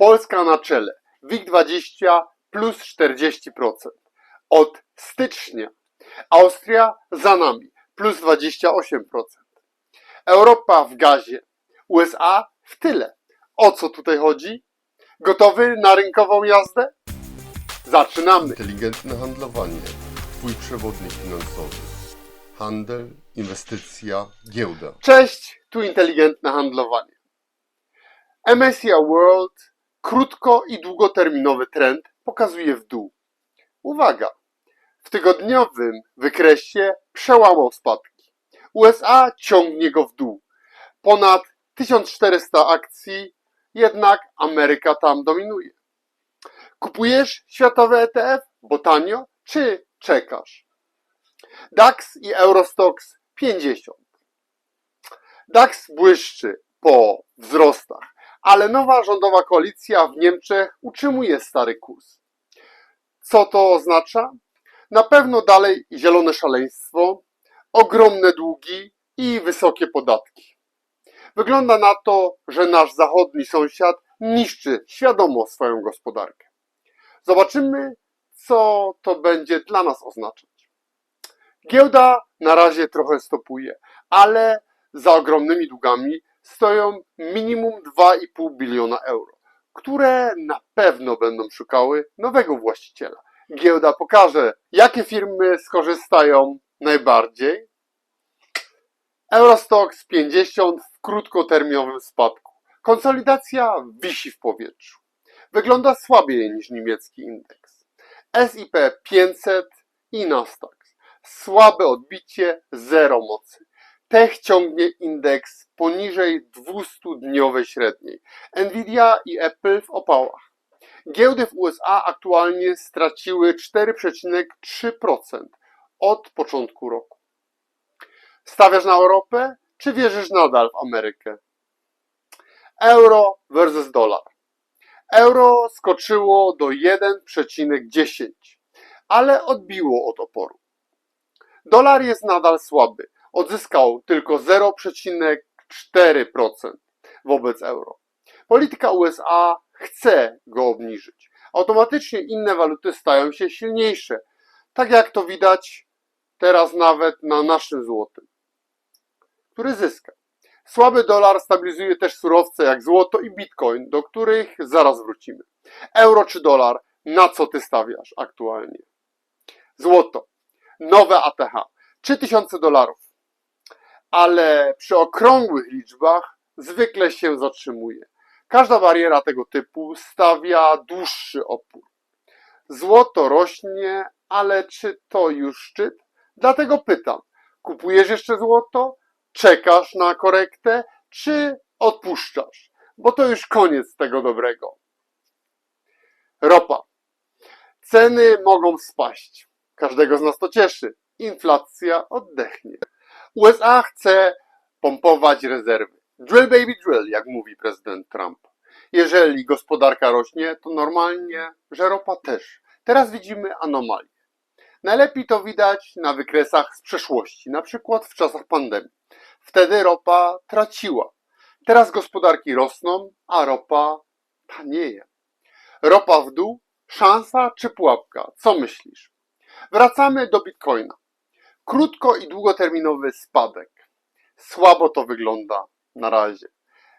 Polska na czele. WIG20 plus 40%. Od stycznia. Austria za nami plus 28%. Europa w gazie. USA w tyle. O co tutaj chodzi? Gotowy na rynkową jazdę? Zaczynamy. Inteligentne handlowanie. Twój przewodnik finansowy. Handel, inwestycja, giełda. Cześć, tu inteligentne handlowanie. MSCI World krótko i długoterminowy trend pokazuje w dół. Uwaga! W tygodniowym wykresie przełamał spadki. USA ciągnie go w dół. Ponad 1400 akcji, jednak Ameryka tam dominuje. Kupujesz światowy ETF, bo tanio, czy czekasz? DAX i Eurostox 50. DAX błyszczy po wzrostach, ale nowa rządowa koalicja w Niemczech utrzymuje stary kurs. Co to oznacza? Na pewno dalej zielone szaleństwo, ogromne długi i wysokie podatki. Wygląda na to, że nasz zachodni sąsiad niszczy świadomo swoją gospodarkę. Zobaczymy, co to będzie dla nas oznaczać. Giełda na razie trochę stopuje, ale za ogromnymi długami stoją minimum 2,5 biliona euro, które na pewno będą szukały nowego właściciela. Giełda pokaże, jakie firmy skorzystają najbardziej. Eurostox 50 w krótkoterminowym spadku. Konsolidacja wisi w powietrzu. Wygląda słabiej niż niemiecki indeks. SIP 500 i Nasdaq. Słabe odbicie, zero mocy. Tech ciągnie indeks poniżej 200-dniowej średniej. Nvidia i Apple w opałach. Giełdy w USA aktualnie straciły 4,3% od początku roku. Stawiasz na Europę, czy wierzysz nadal w Amerykę? Euro versus dolar. Euro skoczyło do 1,10, ale odbiło od oporu. Dolar jest nadal słaby. Odzyskał tylko 0,4% wobec euro. Polityka USA chce go obniżyć. Automatycznie inne waluty stają się silniejsze. Tak jak to widać teraz nawet na naszym złotym, który zyska. Słaby dolar stabilizuje też surowce jak złoto i bitcoin, do których zaraz wrócimy. Euro czy dolar, na co ty stawiasz aktualnie? Złoto nowe ATH 3000 dolarów. Ale przy okrągłych liczbach zwykle się zatrzymuje. Każda bariera tego typu stawia dłuższy opór. Złoto rośnie, ale czy to już szczyt? Dlatego pytam, kupujesz jeszcze złoto? Czekasz na korektę? Czy odpuszczasz? Bo to już koniec tego dobrego. Ropa. Ceny mogą spaść. Każdego z nas to cieszy. Inflacja oddechnie. USA chce pompować rezerwy. Drill baby drill, jak mówi prezydent Trump. Jeżeli gospodarka rośnie, to normalnie, że ropa też. Teraz widzimy anomalię. Najlepiej to widać na wykresach z przeszłości, na przykład w czasach pandemii. Wtedy ropa traciła. Teraz gospodarki rosną, a ropa tanieje. Ropa w dół, szansa czy pułapka? Co myślisz? Wracamy do Bitcoina. Krótko i długoterminowy spadek. Słabo to wygląda na razie.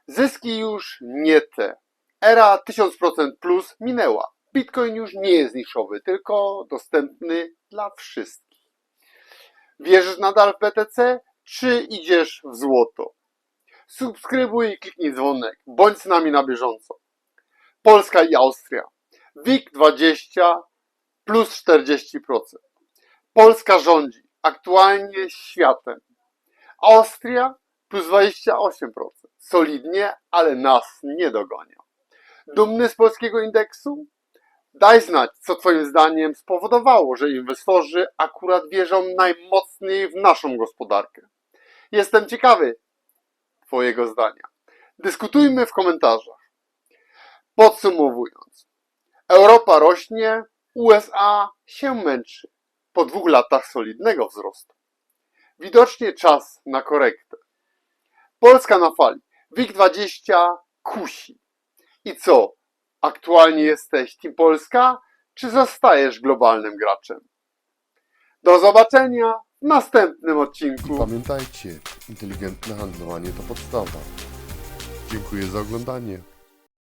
Zyski już nie te. Era 1000% plus minęła. Bitcoin już nie jest niszowy, tylko dostępny dla wszystkich. Wierzysz nadal w BTC, czy idziesz w złoto? Subskrybuj i kliknij dzwonek. Bądź z nami na bieżąco. Polska i Austria. WIG20 plus 40%. Polska rządzi aktualnie światem. Austria plus 28%. Solidnie, ale nas nie dogania. Dumny z polskiego indeksu? Daj znać, co Twoim zdaniem spowodowało, że inwestorzy akurat wierzą najmocniej w naszą gospodarkę. Jestem ciekawy Twojego zdania. Dyskutujmy w komentarzach. Podsumowując, Europa rośnie, USA się męczy po dwóch latach solidnego wzrostu. Widocznie czas na korektę. Polska na fali. WIG20 kusi. I co? Aktualnie jesteś Team Polska, czy zostajesz globalnym graczem? Do zobaczenia w następnym I odcinku. pamiętajcie, inteligentne handlowanie to podstawa. Dziękuję za oglądanie.